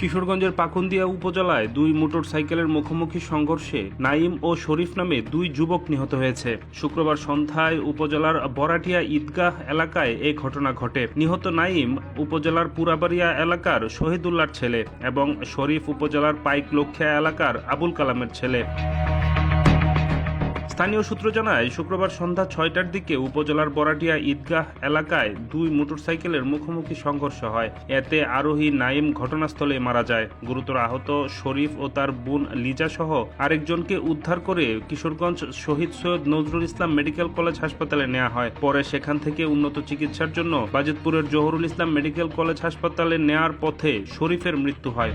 কিশোরগঞ্জের পাকুন্দিয়া উপজেলায় দুই মোটরসাইকেলের মুখোমুখি সংঘর্ষে নাইম ও শরীফ নামে দুই যুবক নিহত হয়েছে। শুক্রবার সন্ধ্যায় উপজেলার বরাটিয়া ঈদগাহ এলাকায় এই ঘটনা ঘটে। নিহত নাইম উপজেলার পুরাবাড়িয়া এলাকার শহীদুল্লার ছেলে এবং শরীফ উপজেলার পাইক লক্ষ্যা এলাকার আবুল কালামের ছেলে। স্থানীয় সূত্র জানায়, শুক্রবার সন্ধ্যা ছয়টার দিকে উপজেলার বরাটিয়া ঈদগাহ এলাকায় দুই মোটরসাইকেলের মুখোমুখি সংঘর্ষ হয়। এতে আরোহী নাইম ঘটনাস্থলে মারা যায়। গুরুতর আহত শরীফ ও তার বোন লিজা সহ আরেকজনকে উদ্ধার করে কিশোরগঞ্জ শহীদ সৈয়দ নজরুল ইসলাম মেডিকেল কলেজ হাসপাতালে নেওয়া হয়। পরে সেখান থেকে উন্নত চিকিৎসার জন্য বাজিতপুরের জহুরুল ইসলাম মেডিকেল কলেজ হাসপাতালে নেয়ার পথে শরীফের মৃত্যু হয়।